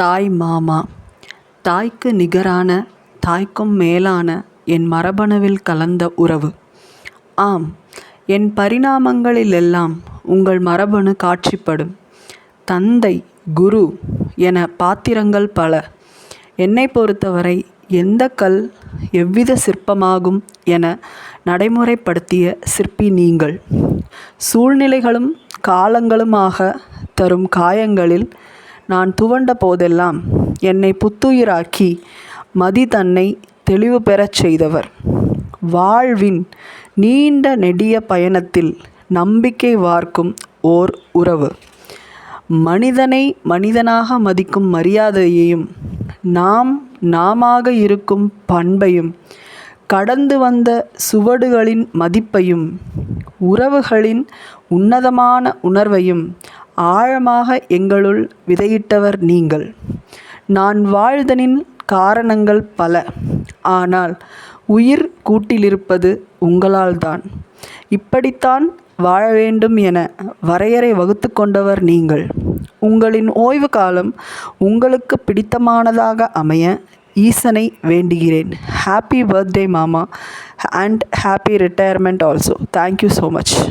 தாய் மாமா தாய்க்கு நிகரான தாய்க்கும் மேலான என் மரபணுவில் கலந்த உறவு. ஆம் என் பரிணாமங்களிலெல்லாம் உங்கள் மரபணு காட்சிப்படும். தந்தை குரு என பாத்திரங்கள் பல. என்னை பொறுத்தவரை எந்த கல் எவ்வித சிற்பமாகும் என நடைமுறைப்படுத்திய சிற்பி நீங்கள். சூழ்நிலைகளும் காலங்களுமாக தரும் காயங்களில் நான் துவண்ட போதெல்லாம் என்னை புத்துயிராக்கி மதி தன்னை தெளிவு பெறச் செய்தவர். வாழ்வின் நீண்ட நெடிய பயணத்தில் நம்பிக்கை வார்க்கும் ஓர் உறவு. மனிதனை மனிதனாக மதிக்கும் மரியாதையையும் நாம் நாமாக இருக்கும் பண்பையும் கடந்து வந்த சுவடுகளின் மதிப்பையும் உறவுகளின் உன்னதமான உணர்வையும் ஆழமாக எங்களுள் விதையிட்டவர் நீங்கள். நான் வாழ்தனின் காரணங்கள் பல. ஆனால் உயிர் கூட்டிலிருப்பது உங்களால்தான். இப்படித்தான் வாழ வேண்டும் என வரையறை வகுத்து கொண்டவர் நீங்கள். உங்களின் ஓய்வு காலம் உங்களுக்கு பிடித்தமானதாக அமைய ஈசனை வேண்டுகிறேன். ஹாப்பி பர்த்டே மாமா and happy retirement also thank you so much